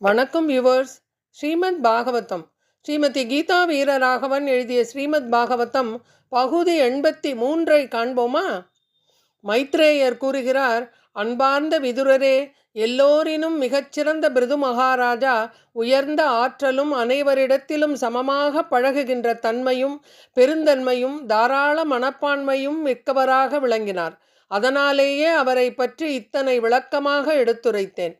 வணக்கம் வியூவர்ஸ் ஸ்ரீமத் பாகவதம். ஸ்ரீமதி கீதா வீரராகவன் எழுதிய ஸ்ரீமத் பாகவதம் பகுதி எண்பத்தி மூன்றை காண்போமா? மைத்ரேயர் கூறுகிறார் அன்பார்ந்த விதுரரே எல்லோரினும் மிகச்சிறந்த பிருது மகாராஜா உயர்ந்த ஆற்றலும் அனைவரிடத்திலும் சமமாக பழகுகின்ற தன்மையும் பெருந்தன்மையும் தாராள மனப்பான்மையும் மிக்கவராக விளங்கினார். அதனாலேயே அவரை பற்றி இத்தனை விளக்கமாக எடுத்துரைத்தேன்.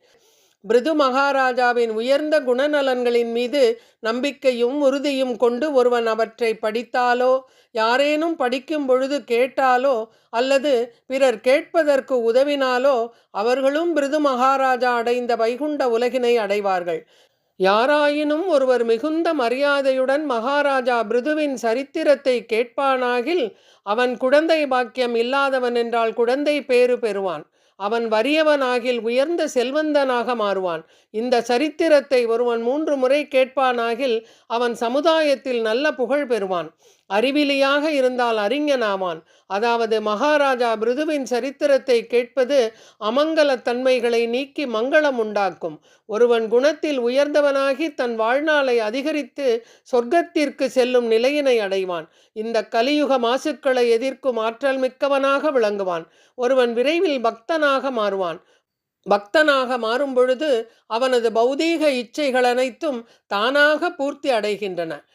பிருது மகாராஜாவின் உயர்ந்த குணநலன்களின் மீது நம்பிக்கையும் உறுதியும் கொண்டு ஒருவன் அவற்றை படித்தாலோ யாரேனும் படிக்கும் பொழுது கேட்டாலோ அல்லது பிறர் கேட்பதற்கு உதவினாலோ அவர்களும் பிருது மகாராஜா அடைந்த வைகுண்ட உலகினை அடைவார்கள். யாராயினும் ஒருவர் மிகுந்த மரியாதையுடன் மகாராஜா பிருதுவின் சரித்திரத்தை கேட்பானாகில் அவன் குழந்தை பாக்கியம் இல்லாதவன் என்றால் குழந்தை பேறு பெறுவான். அவன் வறியவனாகில் உயர்ந்த செல்வந்தனாக மாறுவான். இந்த சரித்திரத்தை ஒருவன் மூன்று முறை கேட்பானாகில் அவன் சமுதாயத்தில் நல்ல புகழ் பெறுவான். அறிவிலியாக இருந்தால் அறிஞனாவான். அதாவது மகாராஜா பிருதுவின் சரித்திரத்தை கேட்பது அமங்கலத் தன்மைகளை நீக்கி மங்களம் உண்டாக்கும். ஒருவன் குணத்தில் உயர்ந்தவனாகி தன் வாழ்நாளை அதிகரித்து சொர்க்கத்திற்கு செல்லும் நிலையினை அடைவான். இந்த கலியுக மாசுக்களை எதிர்க்கும் ஆற்றல் மிக்கவனாக விளங்குவான். ஒருவன் விரைவில் பக்தனாக மாறுவான். பக்தனாக மாறும் பொழுது அவனது பௌதீக இச்சைகள் அனைத்தும் தானாக பூர்த்தி அடைகின்றன.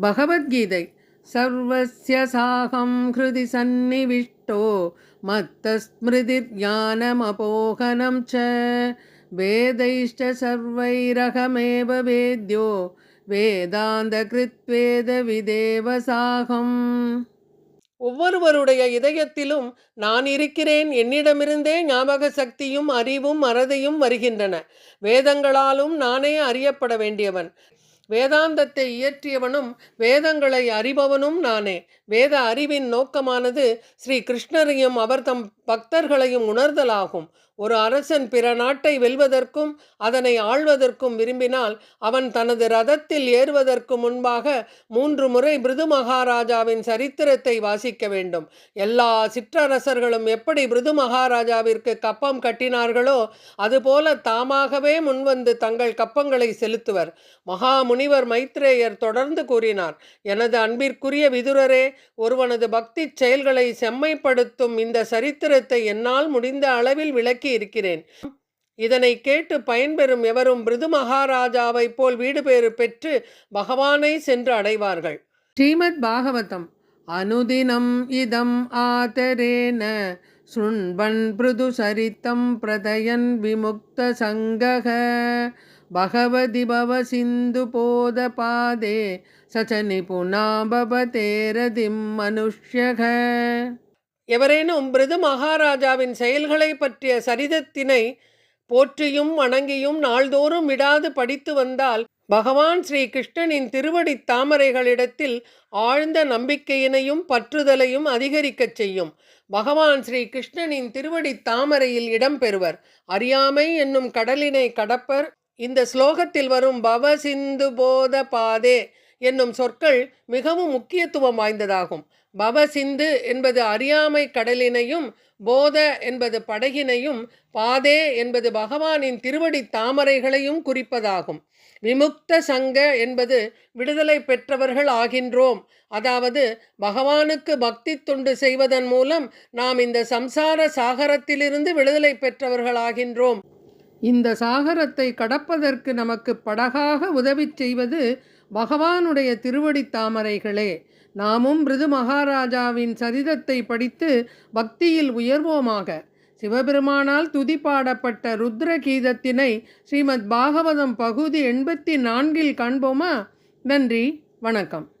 பகவத்கீதை சர்வஸ்ய சாகம் ஹிருதி சந்நிவிஷ்டோ மத்தஸ்மிருதிர்ஞானமபோகனம் ச. வேதைஷ்ட சர்வைரகமேவ வேத்யோ வேதாந்த கிருத்வேத விதேவ சாகம். ஒவ்வொருவருடைய இதயத்திலும் நான் இருக்கிறேன் என்னிடமிருந்தே ஞாபக சக்தியும் அறிவும் மறதியும் வருகின்றன. வேதங்களாலும் நானே அறியப்பட வேண்டியவன். வேதாந்தத்தை இயற்றியவனும் வேதங்களை அறிபவனும் நானே. வேத அறிவின் நோக்கமானது ஸ்ரீ கிருஷ்ணரையும் அவர் தம் பக்தர்களையும் உணர்தலாகும். ஒரு அரசன் பிற நாட்டை வெல்வதற்கும் அதனை ஆள்வதற்கும் விரும்பினால் அவன் தனது ரதத்தில் ஏறுவதற்கு முன்பாக மூன்று முறை பிருது மகாராஜாவின் சரித்திரத்தை வாசிக்க வேண்டும். எல்லா சிற்றரசர்களும் எப்படி பிருது மகாராஜாவிற்கு கப்பம் கட்டினார்களோ அதுபோல தாமாகவே முன்வந்து தங்கள் கப்பங்களை செலுத்துவர். மகா முனிவர் மைத்ரேயர் தொடர்ந்து கூறினார் எனது அன்பிற்குரிய விதுரரே ஒருவனது பக்தி செயல்களை செம்மைப்படுத்தும் இந்த சரித்திர சரித்திரத்தை என்னால் முடிந்த அளவில் விளக்கி இருக்கிறேன். இதனை கேட்டு பயன்பெறும் எவரும் பிருது மகாராஜாவைப் போல் வீடு பேறு பெற்று பகவானை சென்று அடைவார்கள். ஸ்ரீமத் பாகவதம். அனுதினம் இதம் ஆதரேன. சுண்பன் பிருது சரித்தம் பிரதயன் விமுக்த சங்கக. பகவதி பவ சிந்து போத பாதே. சச்ச நிபுணா பவதேரதிம் மனுஷ்யக. எவரேனும் பிருது மகாராஜாவின் செயல்களை பற்றிய சரிதத்தினை போற்றியும் வணங்கியும் நாள்தோறும் விடாது படித்து வந்தால் பகவான் ஸ்ரீ கிருஷ்ணனின் திருவடி தாமரைகளிடத்தில் ஆழ்ந்த நம்பிக்கையினையும் பற்றுதலையும் அதிகரிக்கச் செய்யும். பகவான் ஸ்ரீ கிருஷ்ணனின் திருவடி தாமரையில் இடம்பெறுவர் அறியாமை என்னும் கடலினை கடப்பர். இந்த ஸ்லோகத்தில் வரும் பவ சிந்து போத பாதே என்னும் சொற்கள் மிகவும் முக்கியத்துவம் வாய்ந்ததாகும். பவ சிந்து என்பது அறியாமை கடலினையும் போத என்பது படகினையும் பாதே என்பது பகவானின் திருவடி தாமரைகளையும் குறிப்பதாகும். விமுக்த சங்க என்பது விடுதலை பெற்றவர்கள் ஆகின்றோம். அதாவது பகவானுக்கு பக்தி தொண்டு செய்வதன் மூலம் நாம் இந்த சம்சார சாகரத்திலிருந்து விடுதலை பெற்றவர்கள் ஆகின்றோம். இந்த சாகரத்தை கடப்பதற்கு நமக்கு படகாக உதவி செய்வது பகவானுடைய திருவடி தாமரைகளே நாமும் பிருது மகாராஜாவின் சரிதத்தை படித்து பக்தியில் உயர்வோமாக. சிவபெருமானால் துதி பாடப்பட்ட ருத்ர கீதத்தினை ஸ்ரீமத் பாகவதம் பகுதி எண்பத்தி நான்கில் காண்போமா? நன்றி வணக்கம்.